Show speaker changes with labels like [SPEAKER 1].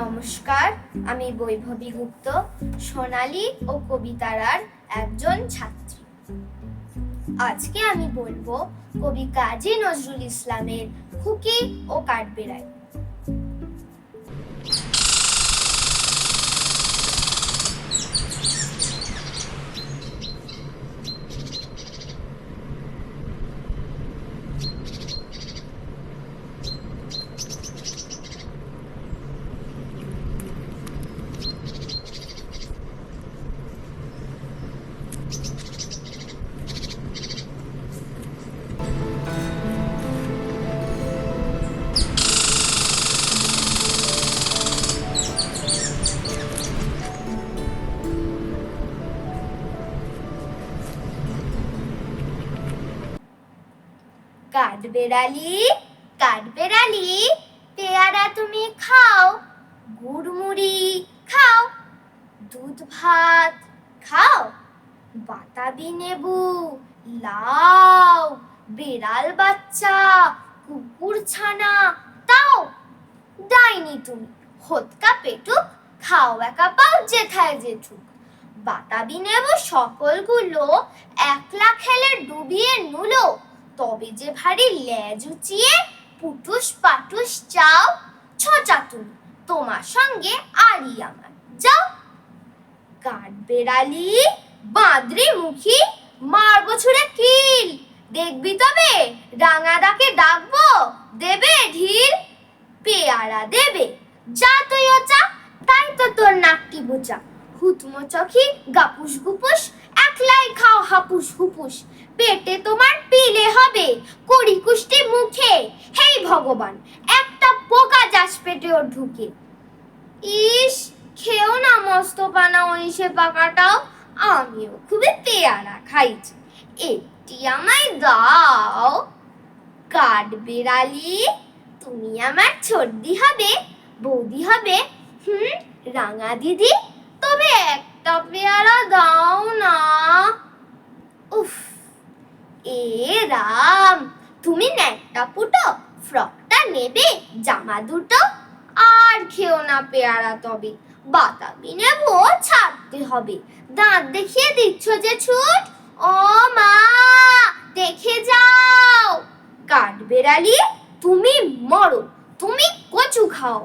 [SPEAKER 1] নমস্কার, আমি বৈভবী গুপ্ত, সোনালী ও কবিতারার একজন ছাত্রী। আজকে আমি বলব কবি কাজী নজরুল ইসলামের খুকি ও কাঠবেড়াই। কাঠবেড়ালি কাঠবেড়ালি পেয়ারা তুমি খাও গুড়মুড়ি খাও দুধ ভাত খাও। বাতাবি নেবু, লাউ, বিড়াল বাচ্চা, কুকুর ছানা, তাও ডাইনি তুমি। হতকা পেটুক খাও একা পাও যেথায় জেঠুক বাতাবি নেব সকলগুলো একলা খেলে ডুবিয়ে নুলো, তবে যে ভারী লেজ উচিয়ে পুটুস পাটুস চাও, ছচা তুমি, তোমার সঙ্গে আরই আমার। যাও, কাঠ বেড়ালি বাঁদরি মুখী মারবো ছুড়ে কিল দেখবি তবে, রাঙাদাকে ডাকবো, দেবে ঢিল, পেয়ারা দেবে। যা তুই চা তাই তো তোর নাকটি বোচা। হুতমো চখি, গাপুস গুপুস, একলাই খাও হাপুস হুপুস। পেটে তোমার পিলে হবে কুড়ি কুষ্টি মুখে। হেই ভগবান, একটা পোকা যাস পেটে ওর ঢুকে। ইস, খেও না মস্ত পানা ওই সে পাকাটাও। আমিও খুবই পেয়ারা খাইছি। একটি আমায় দাও। কাঠ বেড়ালি, তুমি আমার ছর্দি হবে, বৌদি হবে, হুম, রাঙা দিদি, তবে একটা পেয়ারা দাও না। উফ, এ রাম, তুমি ন্যাকটা পুটো, ফ্রকটা নেবে, জামা দুটো আর খেও না পেয়ারা তবে। বাতাবি নেব, ছাড়তে হবে। দাঁত দেখিয়ে দিচ্ছ যে ছুট? ও মা, দেখে যাও। কাঠ বেড়ালি, তুমি মরো, তুমি কচু খাও।